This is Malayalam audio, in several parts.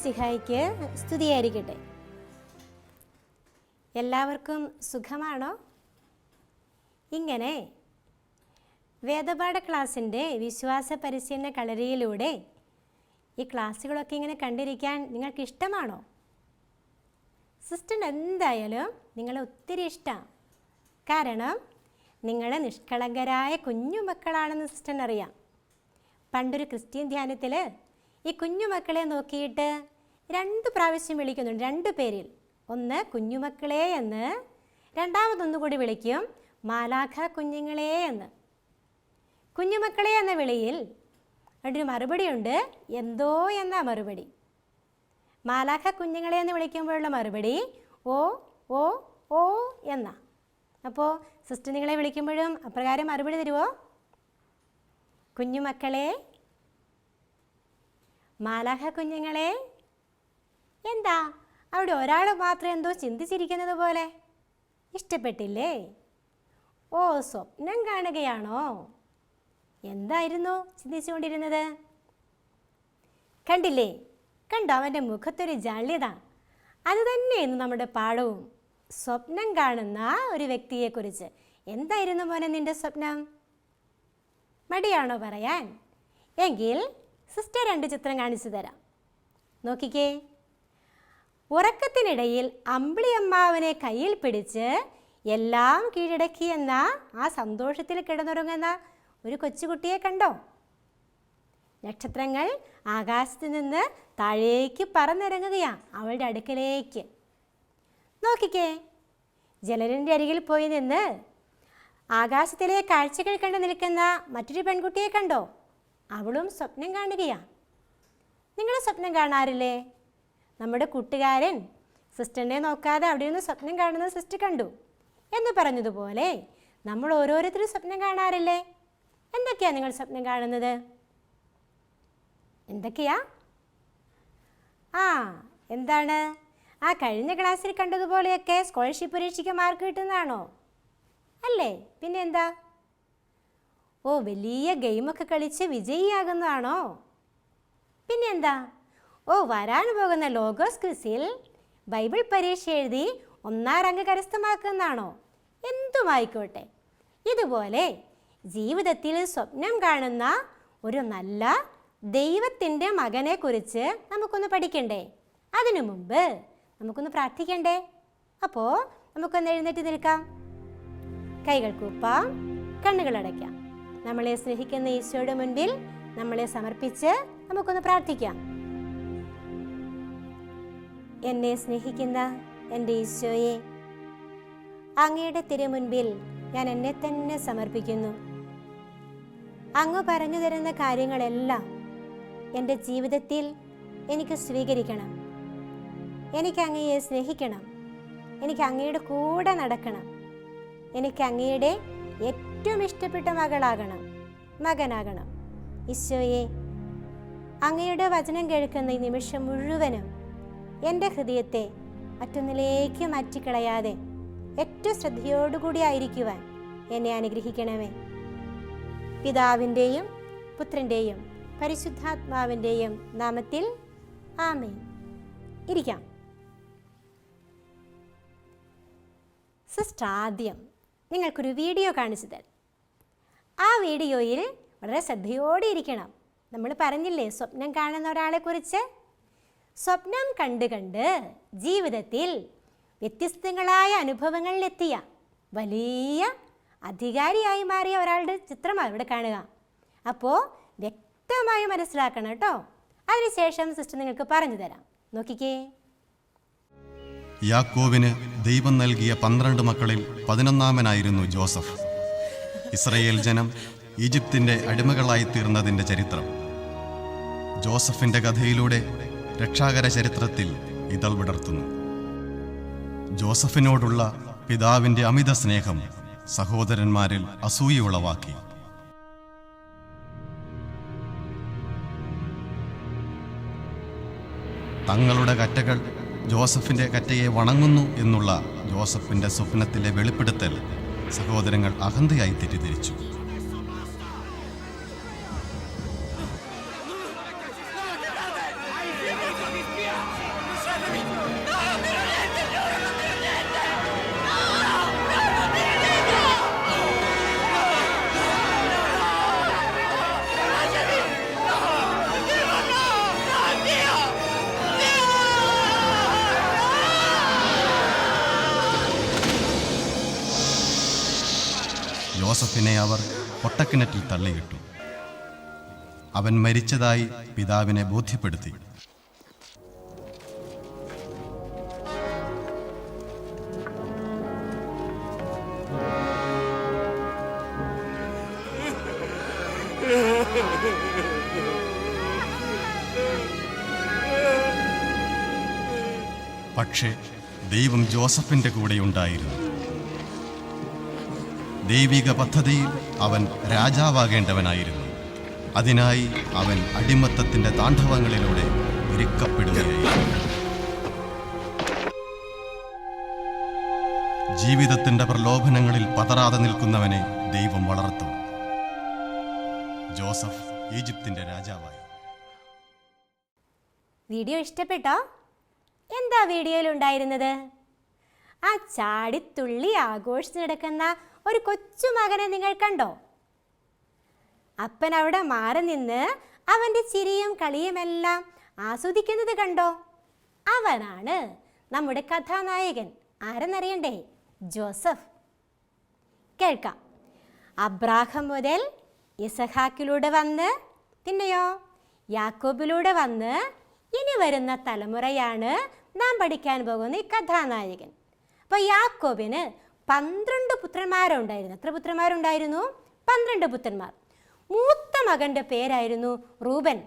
ഈശോ മിസിഹായിക്ക് സ്തുതിയായിരിക്കട്ടെ. എല്ലാവർക്കും സുഖമാണോ? ഇങ്ങനെ വേദപാഠ ക്ലാസ്സിന്റെ വിശ്വാസ പരിശീലന കളരിയിലൂടെ ഈ ക്ലാസ്സുകളൊക്കെ ഇങ്ങനെ കണ്ടിരിക്കാൻ നിങ്ങൾക്ക് ഇഷ്ടമാണോ സിസ്റ്റർ എന്തായാലും നിങ്ങളെ ഒത്തിരി ഇഷ്ടമാണ് കാരണം നിങ്ങൾ നിഷ്കളങ്കരായ കുഞ്ഞു മക്കളാണെന്ന് സിസ്റ്ററിന് അറിയാം പണ്ടൊരു ക്രിസ്ത്യൻ ധ്യാനത്തിൽ ഈ കുഞ്ഞുമക്കളെ നോക്കിയിട്ട് രണ്ട് പ്രാവശ്യം വിളിക്കുന്നുണ്ട് രണ്ട് പേരിൽ. ഒന്ന് കുഞ്ഞുമക്കളെ എന്ന് രണ്ടാമതൊന്നുകൂടി വിളിക്കും മാലാഖ കുഞ്ഞുങ്ങളെ എന്ന്. കുഞ്ഞുമക്കളെ എന്ന വിളിയിൽ ഒരു മറുപടിയുണ്ട് എന്തോ എന്ന മറുപടി. മാലാഖ കുഞ്ഞുങ്ങളെ എന്ന് വിളിക്കുമ്പോഴുള്ള മറുപടി ഓ ഓ ഓ എന്ന. അപ്പോൾ സിസ്റ്റർ നിങ്ങളെ വിളിക്കുമ്പോഴും അപ്രകാരം മറുപടി തരുമോ കുഞ്ഞുമക്കളെ മാലാഖ കുഞ്ഞുങ്ങളെ എന്താ? അവിടെ ഒരാൾ മാത്രം എന്തോ ചിന്തിച്ചിരിക്കുന്നത് പോലെ? ഇഷ്ടപ്പെട്ടില്ലേ? ഓ സ്വപ്നം കാണുകയാണോ? എന്തായിരുന്നു ചിന്തിച്ചുകൊണ്ടിരുന്നത്? കണ്ടില്ലേ? കണ്ടോ അവന്റെ മുഖത്തൊരു ജാള്യത. അത് നമ്മുടെ പാഠവും. സ്വപ്നം കാണുന്ന ഒരു വ്യക്തിയെക്കുറിച്ച്. എന്തായിരുന്നു മോനെ നിന്റെ സ്വപ്നം? മടിയാണോ പറയാൻ? എങ്കിൽ സിസ്റ്റർ രണ്ട് ചിത്രം കാണിച്ചു തരാം. നോക്കിക്കേ. ഉറക്കത്തിനിടയിൽ അമ്പിളിയമ്മാവനെ കയ്യിൽ പിടിച്ച് എല്ലാം കീഴടക്കിയെന്ന ആ സന്തോഷത്തിൽ കിടന്നുറങ്ങുന്ന ഒരു കൊച്ചുകുട്ടിയെ കണ്ടോ? നക്ഷത്രങ്ങൾ ആകാശത്ത് നിന്ന് താഴേക്ക് പറന്നിറങ്ങുകയാണ് അവളുടെ അടുക്കലേക്ക്. നോക്കിക്കേ ജലലിന്റെ അരികിൽ പോയി നിന്ന് ആകാശത്തിലെ കാഴ്ചകൾ കണ്ടു നിൽക്കുന്ന മറ്റൊരു പെൺകുട്ടിയെ കണ്ടോ? അവളും സ്വപ്നം കാണുകയാണ് നിങ്ങൾ സ്വപ്നം കാണാറില്ലേ? നമ്മുടെ കൂട്ടുകാരൻ സിസ്റ്ററിനെ നോക്കാതെ അവിടെ നിന്ന് സ്വപ്നം കാണുന്ന സിസ്റ്റർ കണ്ടു. എന്ന് പറഞ്ഞതുപോലെ നമ്മൾ ഓരോരുത്തരും സ്വപ്നം കാണാറില്ലേ? എന്തൊക്കെയാണ് നിങ്ങൾ സ്വപ്നം കാണുന്നത്? എന്തൊക്കെയാ? ആ എന്താണ്? ആ കഴിഞ്ഞ ക്ലാസ്സിൽ കണ്ടതുപോലെയൊക്കെ സ്കോളർഷിപ്പ് പരീക്ഷയ്ക്ക് മാർക്ക് കിട്ടുന്നതാണോ? അല്ലേ? പിന്നെ എന്താ ഓ വലിയ ഗെയിമൊക്കെ കളിച്ച് വിജയിയാകുന്നതാണോ? പിന്നെ എന്താ ഓ വരാൻ പോകുന്ന ലോഗോസ് ക്വിസിൽ ബൈബിൾ പരീക്ഷ എഴുതി ഒന്നാം റാങ്ക് കരസ്ഥമാക്കുന്നതാണോ? എന്തുമായിക്കോട്ടെ? ഇതുപോലെ ജീവിതത്തിൽ സ്വപ്നം കാണുന്ന ഒരു നല്ല ദൈവത്തിന്റെ മകനെക്കുറിച്ച് നമുക്കൊന്ന് പഠിക്കണ്ടേ? അതിനു മുമ്പ് നമുക്കൊന്ന് പ്രാർത്ഥിക്കണ്ടേ? അപ്പോൾ നമുക്കൊന്ന് എഴുന്നേറ്റ് നിൽക്കാം. കൈകൾ കൂപ്പാം കണ്ണുകൾ അടയ്ക്കാം. നമ്മളെ സ്നേഹിക്കുന്ന ഈശോയുടെ മുൻപിൽ നമ്മളെ സമർപ്പിച്ച് നമുക്കൊന്ന് പ്രാർത്ഥിക്കാം. എന്നെ സ്നേഹിക്കുന്ന എന്റെ ഈശോയെ അങ്ങയുടെ തിരുമുൻപിൽ ഞാൻ എന്നെ തന്നെ സമർപ്പിക്കുന്നു. അങ്ങ് പറഞ്ഞു തരുന്ന കാര്യങ്ങളെല്ലാം എന്റെ ജീവിതത്തിൽ എനിക്ക് സ്വീകരിക്കണം. എനിക്ക് അങ്ങയെ സ്നേഹിക്കണം. എനിക്ക് അങ്ങയുടെ കൂടെ നടക്കണം. എനിക്ക് അങ്ങയുടെ ഏറ്റവും ഇഷ്ടപ്പെട്ട മകളാകണം മകനാകണം. ഈശോയെ അങ്ങയുടെ വചനം കേൾക്കുന്ന ഈ നിമിഷം മുഴുവനും എന്റെ ഹൃദയത്തെ മറ്റൊന്നിലേക്ക് മാറ്റിക്കളയാതെ ഏറ്റവും ശ്രദ്ധയോടുകൂടി ആയിരിക്കുവാൻ എന്നെ അനുഗ്രഹിക്കണമേ. പിതാവിന്റെയും പുത്രന്റെയും പരിശുദ്ധാത്മാവിന്റെയും നാമത്തിൽ ആമേ ഇരിക്കാം. സിസ്റ്റർ ആദ്യം നിങ്ങൾക്കൊരു വീഡിയോ കാണിച്ചു തരാം. ആ വീഡിയോയിൽ വളരെ ശ്രദ്ധയോടെ ഇരിക്കണം. നമ്മൾ പറഞ്ഞില്ലേ സ്വപ്നം കാണുന്ന ഒരാളെക്കുറിച്ച്? സ്വപ്നം കണ്ട് കണ്ട് ജീവിതത്തിൽ വ്യത്യസ്തങ്ങളായ അനുഭവങ്ങളിലെത്തിയ വലിയ അധികാരിയായി മാറിയ ഒരാളുടെ ചിത്രമാണ് ഇവിടെ കാണുക. അപ്പോൾ വ്യക്തമായി മനസ്സിലാക്കണം കേട്ടോ. അതിനുശേഷം സിസ്റ്റർ നിങ്ങൾക്ക് പറഞ്ഞു തരാം. നോക്കിക്കേ. യാക്കോവിന് ദൈവം നൽകിയ പന്ത്രണ്ട് മക്കളിൽ പതിനൊന്നാമനായിരുന്നു ജോസഫ്. ഇസ്രയേൽ ജനം ഈജിപ്തിന്റെ അടിമകളായി തീർന്നതിന്റെ ചരിത്രം. ജോസഫിന്റെ കഥയിലൂടെ രക്ഷാകര ചരിത്രത്തിൽ ഇതൾ വിടർത്തുന്നു. ജോസഫിനോടുള്ള പിതാവിന്റെ അമിത സ്നേഹം സഹോദരന്മാരിൽ അസൂയ ഉളവാക്കി തങ്ങളുടെ കറ്റകൾ ജോസഫിന്റെ കറ്റയെ വണങ്ങുന്നു എന്നുള്ള ജോസഫിന്റെ സ്വപ്നത്തിലെ വെളിപ്പെടുത്തൽ സഹോദരങ്ങൾ അഹന്തയായി തെറ്റിദ്ധരിച്ചു. ജോസഫിനെ അവർ ഒട്ടക്കിണറ്റിൽ തള്ളിയിട്ടു. അവൻ മരിച്ചതായി പിതാവിനെ ബോധ്യപ്പെടുത്തി. പക്ഷേ ദൈവം ജോസഫിന്റെ കൂടെയുണ്ടായിരുന്നു. ദൈവിക പദ്ധതിയിൽ അവൻ രാജാവാകേണ്ടവനായിരുന്നു. അതിനായി അവൻ അടിമത്തത്തിന്റെ താണ്ഡവങ്ങളിലൂടെ ഒരുക്കപ്പെടുകയായിരുന്നു ജീവിതത്തിന്റെ പ്രലോഭനങ്ങളിൽ പതറാതെ നിൽക്കുന്നവനെ ദൈവം വളർത്തു. ജോസഫ് ഈജിപ്തിന്റെ രാജാവായി. വീഡിയോ ഇഷ്ടപ്പെട്ടോ? എന്താ വീഡിയോയിൽ ഉണ്ടായിരുന്നത് ആ ചാടിത്തുള്ളി ആഘോഷിച്ച് നടക്കുന്ന ഒരു കൊച്ചു മകനെ നിങ്ങൾ കണ്ടോ? അപ്പൻ അവിടെ മാറി നിന്ന് അവന്റെ ചിരിയും കളിയുമെല്ലാം ആസ്വദിക്കുന്നത് കണ്ടോ? അവനാണ് നമ്മുടെ കഥാനായകൻ. ആരെന്നറിയണ്ടേ? ജോസഫ്. കേൾക്കാം. അബ്രാഹം മുതൽ ഇസഹാക്കിലൂടെ വന്ന് പിന്നെയോ? യാക്കോബിലൂടെ വന്ന് ഇനി വരുന്ന തലമുറയാണ് നാം പഠിക്കാൻ പോകുന്ന ഈ കഥാനായകൻ. അപ്പോൾ യാക്കോബിന് പന്ത്രണ്ട് പുത്രന്മാരുണ്ടായിരുന്നു. എത്ര പുത്രന്മാരുണ്ടായിരുന്നു? പന്ത്രണ്ട് പുത്രന്മാർ. മൂത്ത മകന്റെ പേരായിരുന്നു റൂബൻ.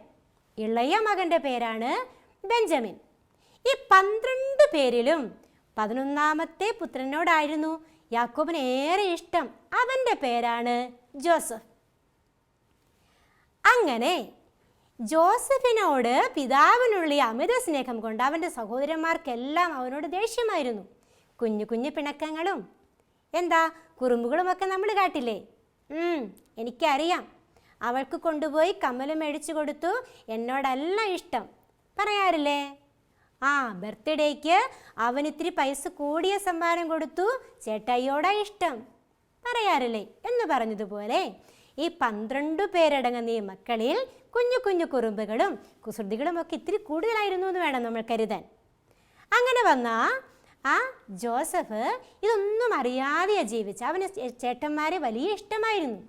ഇളയ മകന്റെ പേരാണ് ബെഞ്ചമിൻ. ഈ പന്ത്രണ്ട് പേരിലും പതിനൊന്നാമത്തെ പുത്രനോടായിരുന്നു യാക്കോബിന് ഏറെ ഇഷ്ടം. അവന്റെ പേരാണ് ജോസഫ്. അങ്ങനെ ജോസഫിനോട് പിതാവിനുള്ള അമിത സ്നേഹം കൊണ്ട് അവന്റെ സഹോദരന്മാർക്കെല്ലാം അവനോട് ദേഷ്യമായിരുന്നു. കുഞ്ഞു കുഞ്ഞു പിണക്കങ്ങളും എന്താ? കുറുമ്പുകളുമൊക്കെ നമ്മൾ കാട്ടില്ലേ? എനിക്കറിയാം. അവൾക്ക് കൊണ്ടുപോയി കമ്മലും മേടിച്ചു കൊടുത്തു. എന്നോടല്ല ഇഷ്ടം. പറയാറില്ലേ? ആ ബർത്ത്ഡേക്ക് അവൻ ഇത്തിരി പൈസ കൂടിയ സമ്മാനം കൊടുത്തു. ചേട്ടായിയോടാ ഇഷ്ടം. പറയാറില്ലേ? എന്ന് പറഞ്ഞതുപോലെ ഈ പന്ത്രണ്ട് പേരടങ്ങുന്ന ഈ മക്കളിൽ കുഞ്ഞു കുഞ്ഞു കുറുമ്പുകളും കുസൃതികളും ഒക്കെ ഇത്തിരി കൂടുതലായിരുന്നു എന്ന് വേണം നമ്മൾ കരുതാൻ. അങ്ങനെ വന്ന ആ ജോസഫ് ഇതൊന്നും അറിയാതെയാണ് ജീവിച്ച. അവന് ചേട്ടന്മാരെ വലിയ ഇഷ്ടമായിരുന്നു.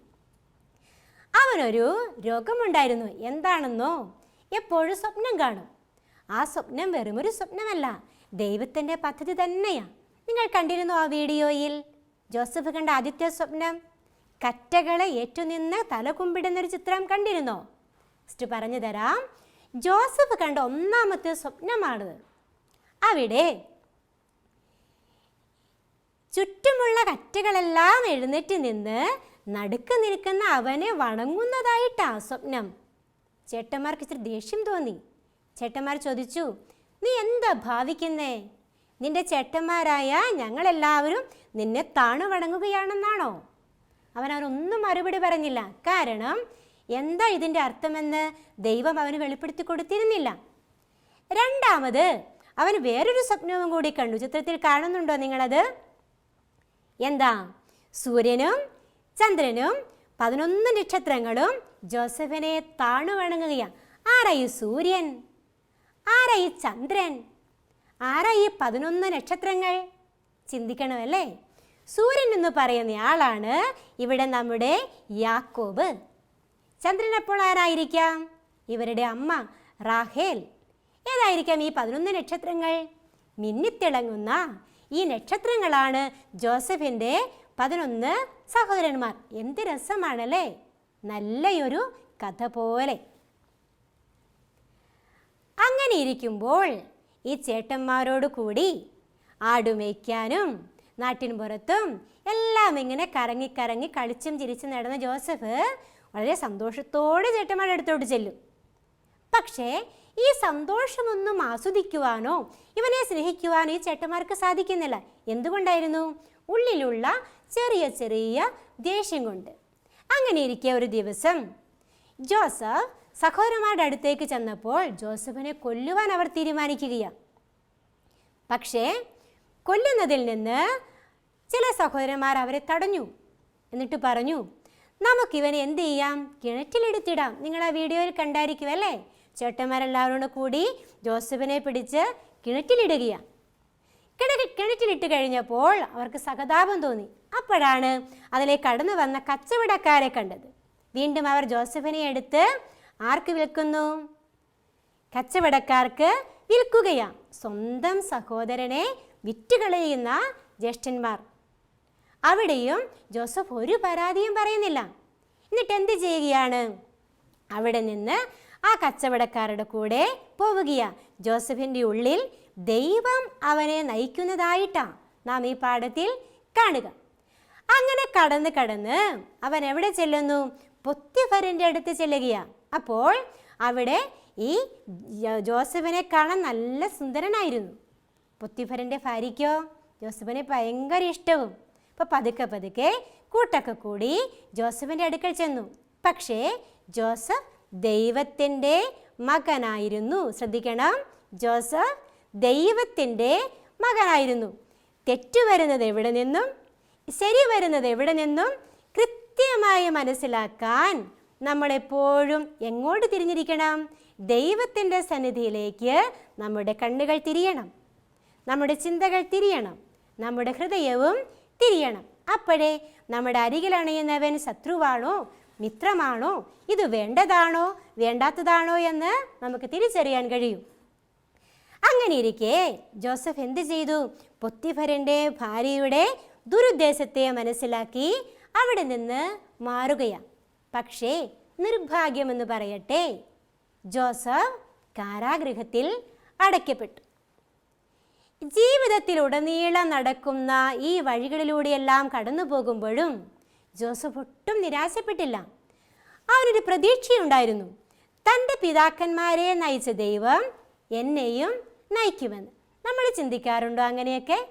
അവനൊരു രോഗമുണ്ടായിരുന്നു. എന്താണെന്നോ? എപ്പോഴും സ്വപ്നം കാണും. ആ സ്വപ്നം വെറും ഒരു സ്വപ്നമല്ല. ദൈവത്തിന്റെ പദ്ധതി തന്നെയാണ് നിങ്ങൾ കണ്ടിരുന്നു ആ വീഡിയോയിൽ? ജോസഫ് കണ്ട ആദ്യത്തെ സ്വപ്നം? കറ്റകളെ ഏറ്റുനിന്ന് തല കുമ്പിടുന്നൊരു ചിത്രം കണ്ടിരുന്നോ? ഫസ്റ്റ് പറഞ്ഞു തരാം. ജോസഫ് കണ്ട ഒന്നാമത്തെ സ്വപ്നമാണിത് അവിടെ ചുറ്റുമുള്ള കറ്റകളെല്ലാം എഴുന്നേറ്റ് നിന്ന് നടുക്ക് നിൽക്കുന്ന അവനെ വണങ്ങുന്നതായിട്ടാ സ്വപ്നം. ചേട്ടന്മാർക്ക് ഇച്ചിരി ദേഷ്യം തോന്നി. ചേട്ടന്മാർ ചോദിച്ചു നീ എന്താ ഭാവിക്കുന്നേ? നിന്റെ ചേട്ടന്മാരായ ഞങ്ങളെല്ലാവരും നിന്നെ താണു വണങ്ങുകയാണെന്നാണോ? അവൻ അവനൊന്നും മറുപടി പറഞ്ഞില്ല. കാരണം എന്താ ഇതിന്റെ അർത്ഥമെന്ന് ദൈവം അവന് വെളിപ്പെടുത്തി കൊടുത്തിരുന്നില്ല. രണ്ടാമത് അവൻ വേറൊരു സ്വപ്നവും കൂടി കണ്ടു. ചിത്രത്തിൽ കാണുന്നുണ്ടോ നിങ്ങളത്? എന്താ? സൂര്യനും ചന്ദ്രനും പതിനൊന്ന് നക്ഷത്രങ്ങളും ജോസഫിനെ താണു വണങ്ങുകയാണ് ആരാ ഈ സൂര്യൻ? ആരായി ചന്ദ്രൻ? ആരായി പതിനൊന്ന് നക്ഷത്രങ്ങൾ? ചിന്തിക്കണമല്ലേ? സൂര്യൻ എന്ന് പറയുന്ന ആളാണ് ഇവിടെ നമ്മുടെ യാക്കോബ്. ചന്ദ്രൻ അപ്പോൾ ആരായിരിക്കാം? ഇവരുടെ അമ്മ റാഹേൽ. ഏതായിരിക്കാം ഈ പതിനൊന്ന് നക്ഷത്രങ്ങൾ? മിന്നിത്തിളങ്ങുന്ന ഈ നക്ഷത്രങ്ങളാണ് ജോസഫിന്റെ പതിനൊന്ന് സഹോദരന്മാർ. എന്ത് രസമാണല്ലേ? നല്ലയൊരു കഥ പോലെ. അങ്ങനെ ഇരിക്കുമ്പോൾ ഈ ചേട്ടന്മാരോട് കൂടി ആടുമേയ്ക്കാനും നാട്ടിൻ പുറത്തും എല്ലാം ഇങ്ങനെ കറങ്ങി കറങ്ങി കളിച്ചും ചിരിച്ചും നടന്ന ജോസഫ് വളരെ സന്തോഷത്തോടെ ചേട്ടന്മാരുടെ അടുത്തോട്ട് ചെല്ലും. പക്ഷേ ഈ സന്തോഷമൊന്നും ആസ്വദിക്കുവാനോ ഇവനെ സ്നേഹിക്കുവാനോ ഈ ചേട്ടന്മാർക്ക് സാധിക്കുന്നില്ല. എന്തുകൊണ്ടായിരുന്നു? ഉള്ളിലുള്ള ചെറിയ ചെറിയ ദേഷ്യം കൊണ്ട്. അങ്ങനെ ഇരിക്കെ ഒരു ദിവസം ജോസഫ് സഹോദരന്മാരുടെ അടുത്തേക്ക് ചെന്നപ്പോൾ ജോസഫിനെ കൊല്ലുവാൻ അവർ തീരുമാനിക്കുകയാണ് പക്ഷേ കൊല്ലുന്നതിൽ നിന്ന് ചില സഹോദരന്മാർ അവരെ തടഞ്ഞു. എന്നിട്ട് പറഞ്ഞു നമുക്കിവനെ എന്ത് ചെയ്യാം? കിണറ്റിലെടുത്തിടാം. നിങ്ങൾ ആ വീഡിയോയിൽ കണ്ടായിരിക്കുമല്ലേ ചേട്ടന്മാരെല്ലാവരും കൂടെ ജോസഫിനെ പിടിച്ച് കിണറ്റിലിടുകയാണ്. കിണറ്റ് കിണറ്റിലിട്ട് കഴിഞ്ഞപ്പോൾ അവർക്ക് സഹതാപം തോന്നി. അപ്പോഴാണ് അതിലേക്ക് കടന്നു വന്ന കച്ചവടക്കാരെ കണ്ടത്. വീണ്ടും അവർ ജോസഫിനെ എടുത്ത് ആർക്ക് വിൽക്കുന്നു? കച്ചവടക്കാർക്ക് വിൽക്കുകയാണ്. സ്വന്തം സഹോദരനെ വിറ്റുകളയുന്ന ജ്യേഷ്ഠന്മാർ. അവിടെയും ജോസഫ് ഒരു പരാതിയും പറയുന്നില്ല. എന്നിട്ട് എന്ത് ചെയ്യുകയാണ്? അവിടെ നിന്ന് ആ കച്ചവടക്കാരുടെ കൂടെ പോവുകയാ. ജോസഫിന്റെ ഉള്ളിൽ ദൈവം അവനെ നയിക്കുന്നതായിട്ടാ നാം ഈ പാഠത്തിൽ കാണുക. അങ്ങനെ കടന്ന് കടന്ന് അവൻ എവിടെ ചെല്ലുന്നു? പൊത്തിഫറിന്റെ അടുത്ത് ചെല്ലുകയാ. അപ്പോൾ അവിടെ ഈ ജോസഫിനെ കാണാൻ നല്ല സുന്ദരനായിരുന്നു. പൊത്തിഫറിന്റെ ഭാര്യയ്ക്കോ? ജോസഫിനെ ഭയങ്കര ഇഷ്ടവും. അപ്പോൾ പതുക്കെ പതുക്കെ കൂട്ടൊക്കെ കൂടി ജോസഫിന്റെ അടുക്കൽ ചെന്നു. പക്ഷേ ജോസഫ് ദൈവത്തിന്റെ മകനായിരുന്നു. ശ്രദ്ധിക്കണം. ജോസഫ് ദൈവത്തിന്റെ മകനായിരുന്നു. തെറ്റു വരുന്നത് എവിടെ നിന്നും? ശരി വരുന്നത് എവിടെ നിന്നും? കൃത്യമായി മനസ്സിലാക്കാൻ നമ്മളെപ്പോഴും എങ്ങോട്ട് തിരിഞ്ഞിരിക്കണം? ദൈവത്തിന്റെ സന്നിധിയിലേക്ക് നമ്മുടെ കണ്ണുകൾ തിരിയണം. നമ്മുടെ ചിന്തകൾ തിരിയണം. നമ്മുടെ ഹൃദയവും തിരിയണം. അപ്പോഴേ നമ്മുടെ അരികിലണയുന്നവൻ ശത്രുവാണോ? മിത്രമാണോ? ഇത് വേണ്ടതാണോ? വേണ്ടാത്തതാണോ എന്ന് നമുക്ക് തിരിച്ചറിയാൻ കഴിയും. അങ്ങനെ ഇരിക്കെ ജോസഫ് എന്ത് ചെയ്തു? പൊത്തിഫരന്റെ ഭാര്യയുടെ ദുരുദ്ദേശത്തെ മനസ്സിലാക്കി അവിടെ നിന്ന് മാറുകയാണ്. പക്ഷേ നിർഭാഗ്യമെന്ന് പറയട്ടെ ജോസഫ് കാരാഗൃഹത്തിൽ അടയ്ക്കപ്പെട്ടു. ജീവിതത്തിലുടനീളം നടക്കുന്ന ഈ വഴികളിലൂടെയെല്ലാം കടന്നു പോകുമ്പോഴും ജോസഫ് ഒട്ടും നിരാശപ്പെട്ടില്ല. അവനൊരു പ്രതീക്ഷയുണ്ടായിരുന്നു. തന്റെ പിതാക്കന്മാരെ നയിച്ച ദൈവം എന്നെയും നയിക്കുമെന്ന്. നമ്മൾ ചിന്തിക്കാറുണ്ടോ അങ്ങനെയൊക്കെ?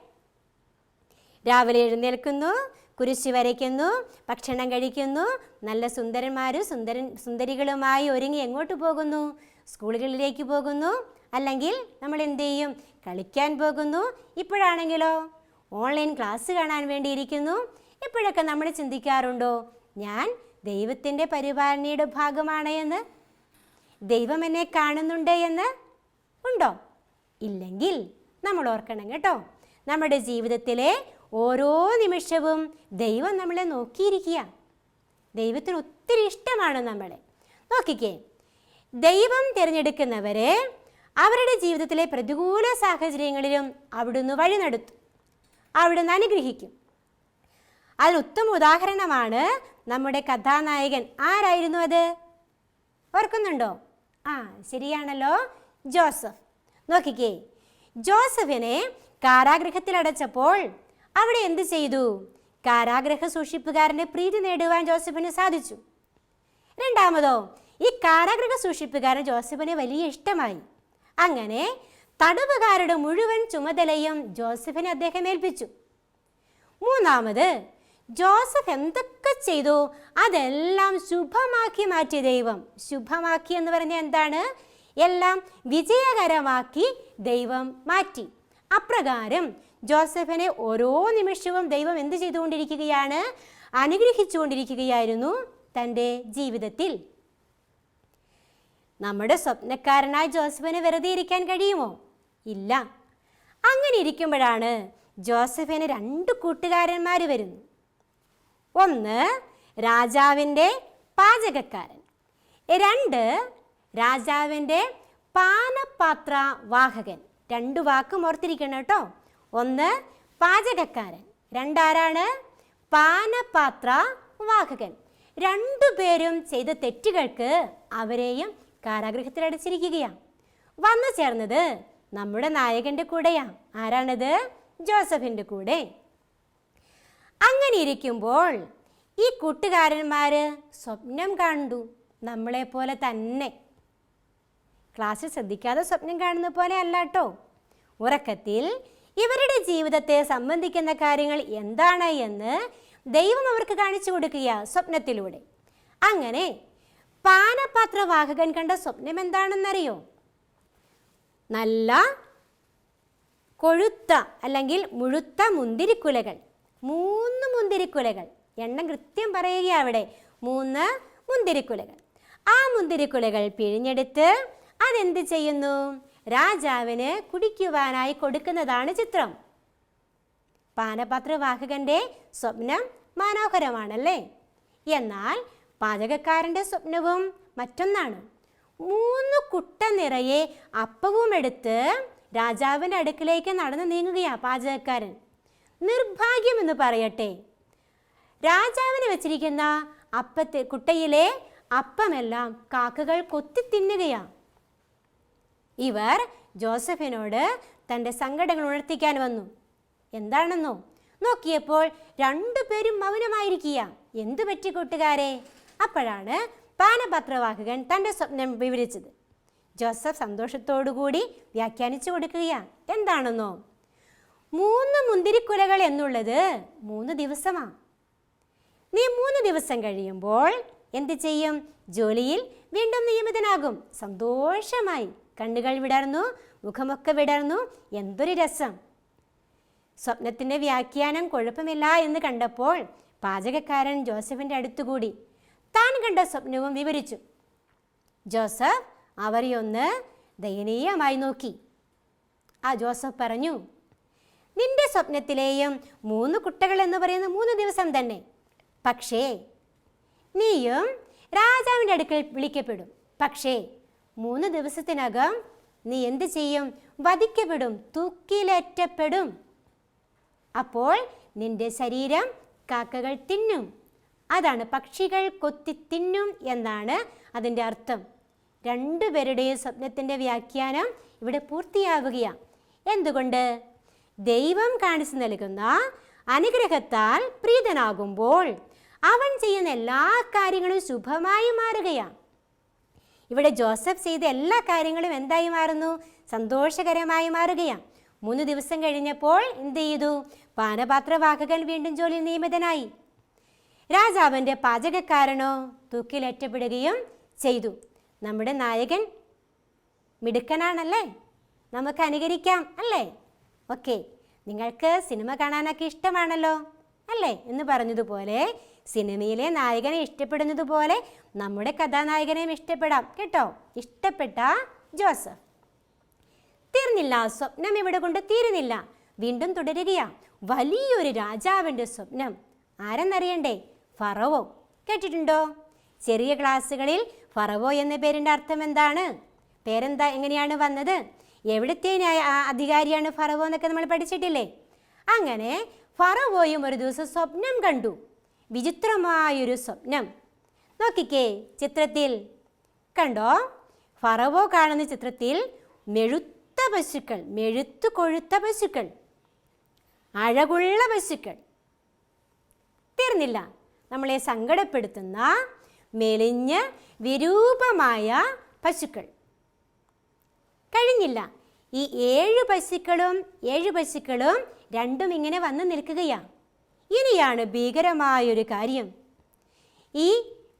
രാവിലെ എഴുന്നേൽക്കുന്നു കുരിശ് വരയ്ക്കുന്നു ഭക്ഷണം കഴിക്കുന്നു നല്ല സുന്ദരന്മാരും സുന്ദരൻ സുന്ദരികളുമായി ഒരുങ്ങി എങ്ങോട്ട് പോകുന്നു? സ്കൂളുകളിലേക്ക് പോകുന്നു? അല്ലെങ്കിൽ നമ്മൾ എന്ത് ചെയ്യും? കളിക്കാൻ പോകുന്നു? ഇപ്പോഴാണെങ്കിലോ? ഓൺലൈൻ ക്ലാസ് കാണാൻ വേണ്ടിയിരിക്കുന്നു? ഇപ്പോഴൊക്കെ നമ്മൾ ചിന്തിക്കാറുണ്ടോ? ഞാൻ ദൈവത്തിന്റെ പരിപാലനയുടെ ഭാഗമാണ് എന്ന്? ദൈവം എന്നെ കാണുന്നുണ്ട് എന്ന്? ഉണ്ടോ? ഇല്ലെങ്കിൽ നമ്മൾ ഓർക്കണം കേട്ടോ. നമ്മുടെ ജീവിതത്തിലെ ഓരോ നിമിഷവും ദൈവം നമ്മളെ നോക്കിയിരിക്കുക. ദൈവത്തിന് ഒത്തിരി ഇഷ്ടമാണ് നമ്മളെ. നോക്കിക്കേ ദൈവം തിരഞ്ഞെടുക്കുന്നവരെ അവരുടെ ജീവിതത്തിലെ പ്രതികൂല സാഹചര്യങ്ങളിലും അവിടുന്ന് വഴി നടത്തും. അവിടുന്ന് അനുഗ്രഹിക്കും. അതിന് ഉത്തമ ഉദാഹരണമാണ് നമ്മുടെ കഥാനായകൻ. ആരായിരുന്നു അത്? ഓർക്കുന്നുണ്ടോ? ആ ശരിയാണല്ലോ. ജോസഫ്. നോക്കിക്കേ. ജോസഫിനെ കാരാഗ്രഹത്തിൽ അടച്ചപ്പോൾ അവിടെ എന്ത് ചെയ്തു? കാരാഗ്രഹ സൂക്ഷിപ്പുകാരന്റെ പ്രീതി നേടുവാൻ ജോസഫിന് സാധിച്ചു. രണ്ടാമതോ ഈ കാരാഗ്രഹ സൂക്ഷിപ്പുകാരൻ ജോസഫിന് വലിയ ഇഷ്ടമായി. അങ്ങനെ തടവുകാരുടെ മുഴുവൻ ചുമതലയും ജോസഫിനെ അദ്ദേഹം ഏൽപ്പിച്ചു. മൂന്നാമത് ജോസഫ് എന്തൊക്കെ ചെയ്തു? അതെല്ലാം ശുഭമാക്കി മാറ്റി ദൈവം. ശുഭമാക്കി എന്ന് പറഞ്ഞാൽ എന്താണ്? എല്ലാം വിജയകരമാക്കി ദൈവം മാറ്റി. അപ്രകാരം ജോസഫിനെ ഓരോ നിമിഷവും ദൈവം എന്ത് ചെയ്തുകൊണ്ടിരിക്കുകയാണ്? അനുഗ്രഹിച്ചുകൊണ്ടിരിക്കുകയായിരുന്നു തന്റെ ജീവിതത്തിൽ. നമ്മുടെ സ്വപ്നക്കാരനായ ജോസഫിന് വെറുതെ ഇരിക്കാൻ കഴിയുമോ? ഇല്ല. അങ്ങനെ ഇരിക്കുമ്പോഴാണ് ജോസഫിന് രണ്ട് കൂട്ടുകാരന്മാർ വരുന്നു. ഒന്ന് രാജാവിന്റെ പാചകക്കാരൻ. രണ്ട് രാജാവിന്റെ പാനപാത്ര വാഹകൻ. രണ്ട് വാക്കും ഓർത്തിരിക്കണം കേട്ടോ. ഒന്ന് പാചകക്കാരൻ. രണ്ടാരാണ്? പാനപാത്ര വാഹകൻ. രണ്ടുപേരും ചെയ്ത തെറ്റുകൾക്ക് അവരെയും കാരാഗ്രഹത്തിൽ അടച്ചിരിക്കുകയാണ് വന്നു ചേർന്നത് നമ്മുടെ നായകന്റെ കൂടെയാണ് ആരാണത്? ജോസഫിന്റെ കൂടെ. അങ്ങനെ ഇരിക്കുമ്പോൾ ഈ കൂട്ടുകാരന്മാർ സ്വപ്നം കണ്ടു നമ്മളെപ്പോലെ തന്നെ. ക്ലാസ്സിൽ ശ്രദ്ധിക്കാതെ സ്വപ്നം കാണുന്ന പോലെ അല്ല കേട്ടോ ഉറക്കത്തിൽ ഇവരുടെ ജീവിതത്തെ സംബന്ധിക്കുന്ന കാര്യങ്ങൾ എന്താണ് എന്ന് ദൈവം അവർക്ക് കാണിച്ചു കൊടുക്കുക സ്വപ്നത്തിലൂടെ. അങ്ങനെ പാനപാത്രവാഹകൻ കണ്ട സ്വപ്നം എന്താണെന്നറിയോ? നല്ല കൊഴുത്ത അല്ലെങ്കിൽ മുഴുത്ത മുന്തിരിക്കുലകൾ. മൂന്ന് മുന്തിരിക്കുലകൾ. എണ്ണം കൃത്യം പറയുക അവിടെ. മൂന്ന് മുന്തിരിക്കുലകൾ. ആ മുന്തിരിക്കുലകൾ പിഴിഞ്ഞെടുത്ത് അതെന്ത് ചെയ്യുന്നു? രാജാവിന് കുടിക്കുവാനായി കൊടുക്കുന്നതാണ് ചിത്രം. പാനപാത്രവാഹകന്റെ സ്വപ്നം മനോഹരമാണല്ലേ? എന്നാൽ പാചകക്കാരന്റെ സ്വപ്നവും മറ്റൊന്നാണ്. മൂന്ന് കുട്ട നിറയെ അപ്പവും എടുത്ത് രാജാവിന്റെ അടുക്കിലേക്ക് നടന്നു നീങ്ങുകയാണ് പാചകക്കാരൻ. നിർഭാഗ്യമെന്ന് പറയട്ടെ. രാജാവിന് വെച്ചിരിക്കുന്ന അപ്പത്തെ കുട്ടയിലെ അപ്പമെല്ലാം കാക്കകൾ കൊത്തി തിന്നുകയാണ് ഇവർ ജോസഫിനോട് തന്റെ സങ്കടങ്ങൾ ഉണർത്തിക്കാൻ വന്നു. എന്താണെന്നോ? നോക്കിയപ്പോൾ രണ്ടുപേരും മൗനമായിരിക്കുക എന്തു പറ്റി കൂട്ടുകാരെ? അപ്പോഴാണ് പാനപത്രവാഹകൻ തന്റെ സ്വപ്നം വിവരിച്ചത്. ജോസഫ് സന്തോഷത്തോടുകൂടി വ്യാഖ്യാനിച്ചു കൊടുക്കുകയാണ് എന്താണെന്നോ? മൂന്ന് മുന്തിരിക്കുലകൾ എന്നുള്ളത് മൂന്ന് ദിവസമാണ് നീ മൂന്ന് ദിവസം കഴിയുമ്പോൾ എന്ത് ചെയ്യും? ജോലിയിൽ വീണ്ടും നിയമിതനാകും. സന്തോഷമായി. കണ്ണുകൾ വിടർന്നു മുഖമൊക്കെ വിടർന്നു. എന്തൊരു രസം. സ്വപ്നത്തിന്റെ വ്യാഖ്യാനം കുഴപ്പമില്ല എന്ന് കണ്ടപ്പോൾ പാചകക്കാരൻ ജോസഫിന്റെ അടുത്തുകൂടി താൻ കണ്ട സ്വപ്നവും വിവരിച്ചു. ജോസഫ് അവരെയൊന്ന് ദയനീയമായി നോക്കി. ആ ജോസഫ് പറഞ്ഞു നിന്റെ സ്വപ്നത്തിലെയും മൂന്ന് കുട്ടകൾ എന്ന് പറയുന്ന മൂന്ന് ദിവസം തന്നെ. പക്ഷേ നീയും രാജാവിന്റെ അടുക്കൽ വിളിക്കപ്പെടും. പക്ഷേ മൂന്ന് ദിവസത്തിനകം നീ എന്ത് ചെയ്യും? വധിക്കപ്പെടും തൂക്കിലേറ്റപ്പെടും. അപ്പോൾ നിന്റെ ശരീരം കാക്കകൾ തിന്നും. അതാണ് പക്ഷികൾ കൊത്തി തിന്നും എന്നാണ് അതിന്റെ അർത്ഥം. രണ്ടുപേരുടെയും സ്വപ്നത്തിന്റെ വ്യാഖ്യാനം ഇവിടെ പൂർത്തിയാവുകയാണ്. എന്തുകൊണ്ട്? ദൈവം കാണിച്ചു നൽകുന്ന അനുഗ്രഹത്താൽ പ്രീതനാകുമ്പോൾ അവൻ ചെയ്യുന്ന എല്ലാ കാര്യങ്ങളും ശുഭമായി മാറുകയാണ്. ഇവിടെ ജോസഫ് ചെയ്ത എല്ലാ കാര്യങ്ങളും എന്തായി മാറുന്നു? സന്തോഷകരമായി മാറുകയാണ്. മൂന്ന് ദിവസം കഴിഞ്ഞപ്പോൾ എന്ത് ചെയ്തു? പാനപാത്രവാഹകൻ വീണ്ടും ജോലി നിയമിതനായി. രാജാവിന്റെ പാചകക്കാരനോ തൂക്കിലേറ്റപ്പെടുകയും ചെയ്തു. നമ്മുടെ നായകൻ മിടുക്കനാണല്ലേ? നമുക്ക് അനുകരിക്കാം അല്ലേ? ഓക്കെ. നിങ്ങൾക്ക് സിനിമ കാണാനൊക്കെ ഇഷ്ടമാണല്ലോ? അല്ലേ? എന്ന് പറഞ്ഞതുപോലെ സിനിമയിലെ നായകനെ ഇഷ്ടപ്പെടുന്നതുപോലെ നമ്മുടെ കഥാനായകനെയും ഇഷ്ടപ്പെടാം. കേട്ടോ? ഇഷ്ടപ്പെട്ട ജോസഫ്. തീർന്നില്ല. സ്വപ്നം ഇവിടെ കൊണ്ട് തീരുന്നില്ല. വീണ്ടും തുടരുകയാ. വലിയൊരു രാജാവിന്റെ സ്വപ്നം. ആരെന്നറിയണ്ടേ? ഫറവോ. കേട്ടിട്ടുണ്ടോ? ചെറിയ ക്ലാസ്സുകളിൽ ഫറവോ എന്ന പേരിന്റെ അർത്ഥം എന്താണ്? പേരെന്താ? എങ്ങനെയാണ് വന്നത്? എവിടുത്തെ അധികാരിയാണ് ഫറവോ എന്നൊക്കെ നമ്മൾ പഠിച്ചിട്ടില്ലേ? അങ്ങനെ ഫറവോയും ഒരു ദിവസം സ്വപ്നം കണ്ടു. വിചിത്രമായൊരു സ്വപ്നം. നോക്കിക്കേ ചിത്രത്തിൽ. കണ്ടോ? ഫറവോ കാണുന്ന ചിത്രത്തിൽ മെഴുത്ത പശുക്കൾ മെഴുത്തു കൊഴുത്ത പശുക്കൾ അഴകുള്ള പശുക്കൾ. തീർന്നില്ല. നമ്മളെ സങ്കടപ്പെടുത്തുന്ന മെലിഞ്ഞ വിരൂപമായ പശുക്കൾ. കഴിഞ്ഞില്ല. ഈ ഏഴ് പശുക്കളും ഏഴ് പശുക്കളും രണ്ടും ഇങ്ങനെ വന്ന് നിൽക്കുകയാണ് ഇനിയാണ് ഭീകരമായൊരു കാര്യം. ഈ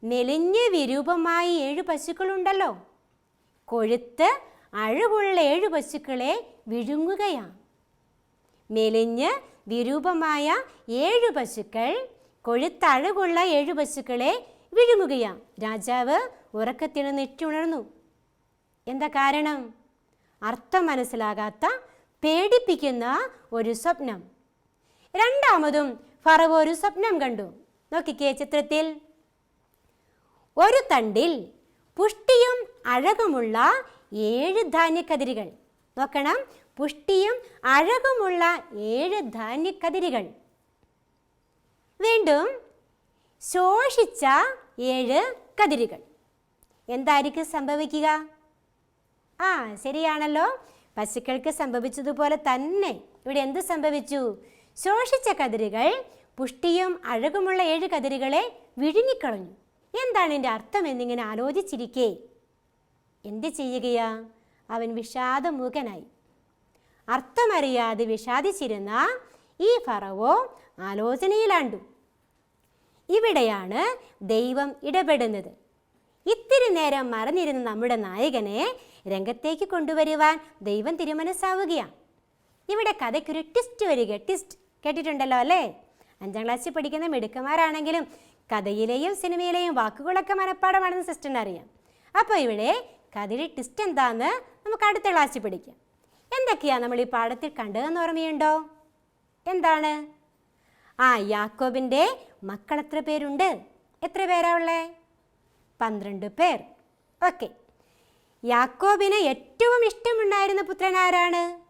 മെലിഞ്ഞ വിരൂപമായി ഏഴ് പശുക്കളുണ്ടല്ലോ. കൊഴുത്ത് അഴവുള്ള ഏഴ് പശുക്കളെ വിഴുങ്ങുകയാണ് മെലിഞ്ഞ് വിരൂപമായ ഏഴു പശുക്കൾ കൊഴുത്തഴകുള്ള ഏഴ് പശുക്കളെ വിഴുങ്ങുകയാണ് രാജാവ് ഉറക്കത്തിന് നെറ്റുണർന്നു എന്താ കാരണം? അർത്ഥം മനസ്സിലാകാത്ത പേടിപ്പിക്കുന്ന ഒരു സ്വപ്നം. രണ്ടാമതും ഫറവ് ഒരു സ്വപ്നം കണ്ടു. നോക്കിക്കേ ചിത്രത്തിൽ. ഒരു തണ്ടിൽ പുഷ്ടിയും അഴകുമുള്ള ഏഴ് ധാന്യക്കതിരുകൾ. നോക്കണം പുഷ്ടിയും അഴകുമുള്ള ഏഴ് ധാന്യക്കതിരുകൾ. വീണ്ടും ശോഷിച്ച ഏഴ് കതിരുകൾ. എന്തായിരിക്കും സംഭവിക്കുക? ആ ശരിയാണല്ലോ. പശുക്കൾക്ക് സംഭവിച്ചതുപോലെ തന്നെ. ഇവിടെ എന്ത് സംഭവിച്ചു? ശോഷിച്ച കതിരുകൾ പുഷ്ടിയും അഴകുമുള്ള ഏഴ് കതിരുകളെ വിഴുങ്ങിക്കളഞ്ഞു. എന്താണ് എന്റെ അർത്ഥം എന്നിങ്ങനെ ആലോചിച്ചിരിക്കേ? എന്ത് ചെയ്യുകയാ? അവൻ വിഷാദമുഖനായി അർത്ഥമറിയാതെ വിഷാദിച്ചിരുന്ന ഈ ഫറവോ ആലോചനയിലാണ്ടു. ഇവിടെയാണ് ദൈവം ഇടപെടുന്നത്. ഇത്തിരി നേരം മറഞ്ഞിരുന്ന നമ്മുടെ നായകനെ രംഗത്തേക്ക് കൊണ്ടുവരുവാൻ ദൈവം തിരുമനസ്സാവുകയാണ് ഇവിടെ കഥയ്ക്കൊരു ട്വിസ്റ്റ് വരിക. ട്വിസ്റ്റ് കേട്ടിട്ടുണ്ടല്ലോ അല്ലേ? അഞ്ചാം ക്ലാസ്സിൽ പഠിക്കുന്ന മിടുക്കന്മാരാണെങ്കിലും കഥയിലെയും സിനിമയിലെയും വാക്കുകളൊക്കെ മനഃപ്പാടമാണെന്ന് സിസ്റ്ററിന് അറിയാം. അപ്പോൾ ഇവിടെ കഥയുടെ ട്വിസ്റ്റ് എന്താന്ന് നമുക്ക് അടുത്ത ക്ലാസ്സിൽ പഠിക്കാം. എന്തൊക്കെയാണ് നമ്മൾ ഈ പാഠത്തിൽ കണ്ടതെന്ന് ഓർമ്മയുണ്ടോ? എന്താണ്? ആ യാക്കോബിന്റെ മക്കൾ എത്ര പേരുണ്ട്? എത്ര പേരാ ഉള്ളേ? പന്ത്രണ്ട് പേർ. ഓക്കെ യാക്കോബിന് ഏറ്റവും ഇഷ്ടമുണ്ടായിരുന്ന പുത്രൻ ആരാണ്?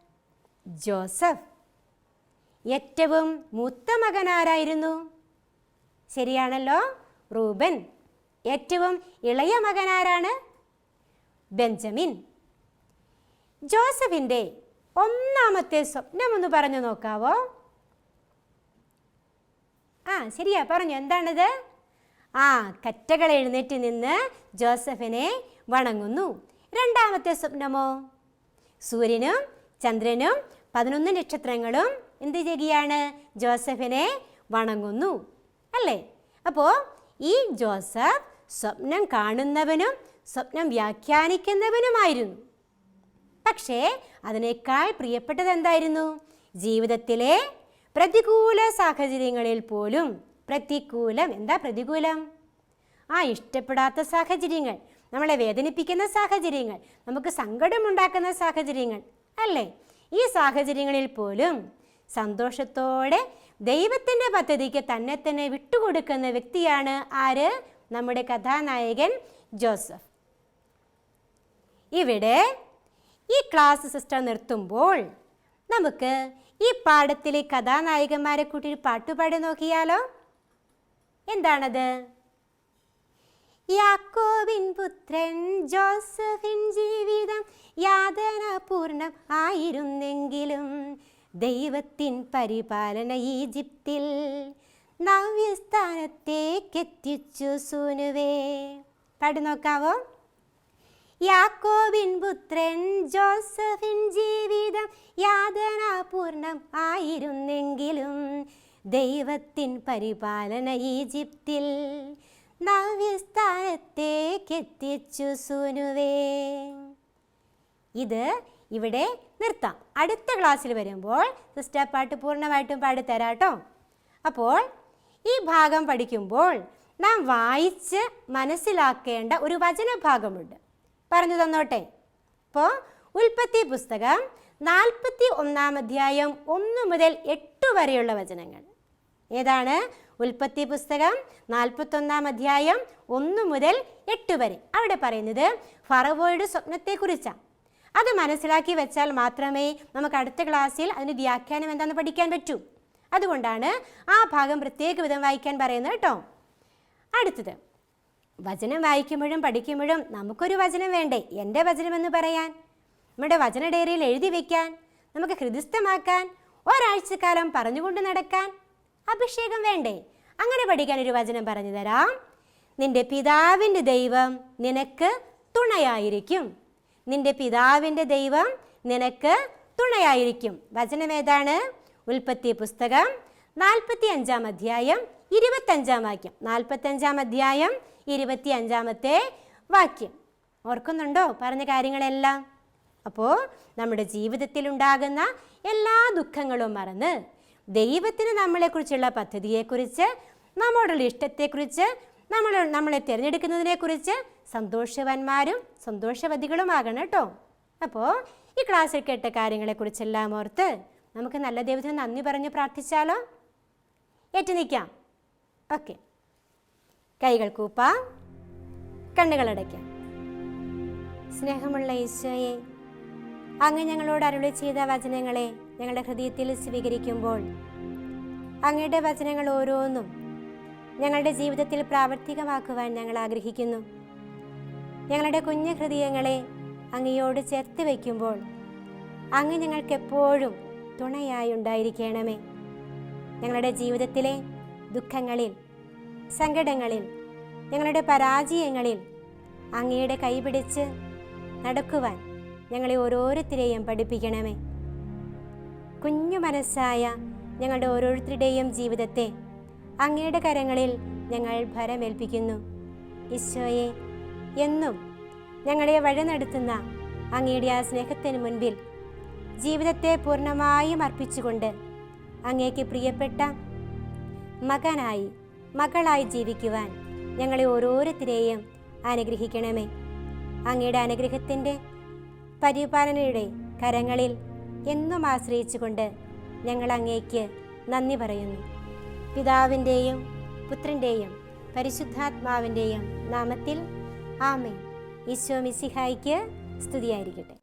ജോസഫ്. ഏറ്റവും മൂത്ത മകൻ ആരായിരുന്നു? ശരിയാണല്ലോ റൂബൻ. ഏറ്റവും ഇളയ മകൻ ആരാണ്? ബെഞ്ചമിൻ. ജോസഫിന്റെ ഒന്നാമത്തെ സ്വപ്നം ഒന്ന് പറഞ്ഞു നോക്കാവോ? ആ ശരിയാ പറഞ്ഞു. എന്താണത്? ആ കറ്റകൾ എഴുന്നേറ്റ് നിന്ന് ജോസഫിനെ വണങ്ങുന്നു. രണ്ടാമത്തെ സ്വപ്നമോ? സൂര്യനും ചന്ദ്രനും പതിനൊന്ന് നക്ഷത്രങ്ങളും എന്ത് ചെയ്യുകയാണ്? ജോസഫിനെ വണങ്ങുന്നു. അല്ലേ? അപ്പോൾ ഈ ജോസഫ് സ്വപ്നം കാണുന്നവനും സ്വപ്നം വ്യാഖ്യാനിക്കുന്നവനുമായിരുന്നു. പക്ഷേ അതിനേക്കാൾ പ്രിയപ്പെട്ടത് എന്തായിരുന്നു? ജീവിതത്തിലെ പ്രതികൂല സാഹചര്യങ്ങളിൽ പോലും പ്രതികൂലം. എന്താ പ്രതികൂലം? ആ ഇഷ്ടപ്പെടാത്ത സാഹചര്യങ്ങൾ നമ്മളെ വേദനിപ്പിക്കുന്ന സാഹചര്യങ്ങൾ നമുക്ക് സങ്കടമുണ്ടാക്കുന്ന സാഹചര്യങ്ങൾ അല്ലേ? ഈ സാഹചര്യങ്ങളിൽ പോലും സന്തോഷത്തോടെ ദൈവത്തിന്റെ പദ്ധതിക്ക് തന്നെ തന്നെ വിട്ടുകൊടുക്കുന്ന വ്യക്തിയാണ് ആര്? നമ്മുടെ കഥാനായകൻ ജോസഫ്. ഇവിടെ ഈ ക്ലാസ് സിസ്റ്റം നിർത്തുമ്പോൾ നമുക്ക് ഈ പാഠത്തിലെ കഥാനായകന്മാരെ കൂട്ടി പാട്ടുപാടി നോക്കിയാലോ? എന്താണത്? യാക്കോബിൻ പുത്രൻ ജോസഫിൻ ജീവിതം യാതനാപൂർണം ആയിരുന്നെങ്കിലും ദൈവത്തിൻ പരിപാലന ഈജിപ്തിൽ നവ്യസ്ഥാനത്തേക്കെത്തിച്ചു സൂനുവേ. പാടി നോക്കാവോ? യാക്കോബിൻ പുത്രൻ ജോസഫിൻ ജീവിതം യാതനാപൂർണം ആയിരുന്നെങ്കിലും ദൈവത്തിൻ പരിപാലന ഈജിപ്തിൽ നവ്യസ്ഥാനത്തേക്കെത്തിച്ചു സുനുവേ ഇത് ഇവിടെ നിർത്താം. അടുത്ത ക്ലാസ്സിൽ വരുമ്പോൾ സിസ്റ്റർ പാട്ട് പൂർണമായിട്ടും പാടിത്തരാട്ടോ. അപ്പോൾ ഈ ഭാഗം പഠിക്കുമ്പോൾ നാം വായിച്ച് മനസ്സിലാക്കേണ്ട ഒരു വചനഭാഗമുണ്ട്. പറഞ്ഞു തന്നോട്ടെ. അപ്പോൾ ഉൽപ്പത്തി പുസ്തകം നാൽപ്പത്തി ഒന്നാം അധ്യായം ഒന്ന് മുതൽ എട്ട് വരെയുള്ള വചനങ്ങൾ. ഏതാണ്? ഉൽപ്പത്തി പുസ്തകം നാൽപ്പത്തൊന്നാം അധ്യായം ഒന്ന് മുതൽ എട്ട് വരെ. അവിടെ പറയുന്നത് ഫറവോയുടെ സ്വപ്നത്തെക്കുറിച്ചാണ്. അത് മനസ്സിലാക്കി വെച്ചാൽ മാത്രമേ നമുക്ക് അടുത്ത ക്ലാസ്സിൽ അതിന് വ്യാഖ്യാനം എന്താണെന്ന് പഠിക്കാൻ പറ്റൂ. അതുകൊണ്ടാണ് ആ ഭാഗം പ്രത്യേക വിധം വായിക്കാൻ പറയുന്നത് കേട്ടോ. അടുത്തത് വചനം വായിക്കുമ്പോഴും പഠിക്കുമ്പോഴും നമുക്കൊരു വചനം വേണ്ടേ? എന്റെ വചനമെന്ന് പറയാൻ നമ്മുടെ വചന ഡയറിയിൽ എഴുതി വയ്ക്കാൻ നമുക്ക് ഹൃദിസ്ഥമാക്കാൻ ഒരാഴ്ചക്കാലം പറഞ്ഞുകൊണ്ട് നടക്കാൻ അഭിഷേകം വേണ്ടേ? അങ്ങനെ പഠിക്കാൻ ഒരു വചനം പറഞ്ഞു തരാം. നിന്റെ പിതാവിന്റെ ദൈവം നിനക്ക് തുണയായിരിക്കും. നിന്റെ പിതാവിന്റെ ദൈവം നിനക്ക് തുണയായിരിക്കും. വചനം ഏതാണ്? ഉൽപ്പത്തി പുസ്തകം നാൽപ്പത്തി അഞ്ചാം അധ്യായം ഇരുപത്തഞ്ചാം വാക്യം. നാൽപ്പത്തഞ്ചാം അധ്യായം ഇരുപത്തി അഞ്ചാമത്തെ വാക്യം. ഓർക്കുന്നുണ്ടോ പറഞ്ഞ കാര്യങ്ങളെല്ലാം? അപ്പോൾ നമ്മുടെ ജീവിതത്തിൽ ഉണ്ടാകുന്ന എല്ലാ ദുഃഖങ്ങളും മറന്ന് ദൈവത്തിന് നമ്മളെക്കുറിച്ചുള്ള പദ്ധതിയെക്കുറിച്ച് നമ്മോടുള്ള ഇഷ്ടത്തെക്കുറിച്ച് നമ്മൾ നമ്മളെ തിരഞ്ഞെടുക്കുന്നതിനെക്കുറിച്ച് സന്തോഷവാന്മാരും സന്തോഷവതികളുമാകണം കേട്ടോ. അപ്പോൾ ഈ ക്ലാസ്സിൽ കേട്ട കാര്യങ്ങളെക്കുറിച്ചെല്ലാം ഓർത്ത് നമുക്ക് നല്ല ദൈവത്തിന് നന്ദി പറഞ്ഞ് പ്രാർത്ഥിച്ചാലോ? ഏറ്റു നിൽക്കാം ഓക്കെ. കൈകൾ കൂപ്പാം. കണ്ണുകളടയ്ക്കാം സ്നേഹമുള്ള ഈശോയെ അങ്ങ് ഞങ്ങളോട് അരുളി ചെയ്ത വചനങ്ങളെ ഞങ്ങളുടെ ഹൃദയത്തിൽ സ്വീകരിക്കുമ്പോൾ അങ്ങയുടെ വചനങ്ങൾ ഓരോന്നും ഞങ്ങളുടെ ജീവിതത്തിൽ പ്രാവർത്തികമാക്കുവാൻ ഞങ്ങൾ ആഗ്രഹിക്കുന്നു. ഞങ്ങളുടെ കുഞ്ഞു ഹൃദയങ്ങളെ അങ്ങയോട് ചേർത്ത് വയ്ക്കുമ്പോൾ അങ്ങ് ഞങ്ങൾക്കെപ്പോഴും തുണയായി ഉണ്ടായിരിക്കണമേ. ഞങ്ങളുടെ ജീവിതത്തിലെ ദുഃഖങ്ങളിൽ സങ്കടങ്ങളിൽ ഞങ്ങളുടെ പരാജയങ്ങളിൽ അങ്ങയുടെ കൈപിടിച്ച് നടക്കുവാൻ ഞങ്ങളെ ഓരോരുത്തരെയും പഠിപ്പിക്കണമേ. കുഞ്ഞു മനസ്സായ ഞങ്ങളുടെ ഓരോരുത്തരുടെയും ജീവിതത്തെ അങ്ങയുടെ കരങ്ങളിൽ ഞങ്ങൾ ഭരമേൽപ്പിക്കുന്നു. ഈശോയെ എന്നും ഞങ്ങളെ വഴി നടത്തുന്ന അങ്ങയുടെ ആ സ്നേഹത്തിന് മുൻപിൽ ജീവിതത്തെ പൂർണമായും അർപ്പിച്ചുകൊണ്ട് അങ്ങേക്ക് പ്രിയപ്പെട്ട മകനായി മകളായി ജീവിക്കുവാൻ ഞങ്ങളെ ഓരോരുത്തരെയും അനുഗ്രഹിക്കണമേ. അങ്ങയുടെ അനുഗ്രഹത്തിന്റെ പരിപാലനയുടെ കരങ്ങളിൽ എന്നും ആശ്രയിച്ചുകൊണ്ട് ഞങ്ങൾ അങ്ങേക്ക് നന്ദി പറയുന്നു. പിതാവിന്റെയും പുത്രന്റെയും പരിശുദ്ധാത്മാവിന്റെയും നാമത്തിൽ ആമേ ഈശോ മിസിഹായിക്ക് സ്തുതിയായിരിക്കട്ടെ.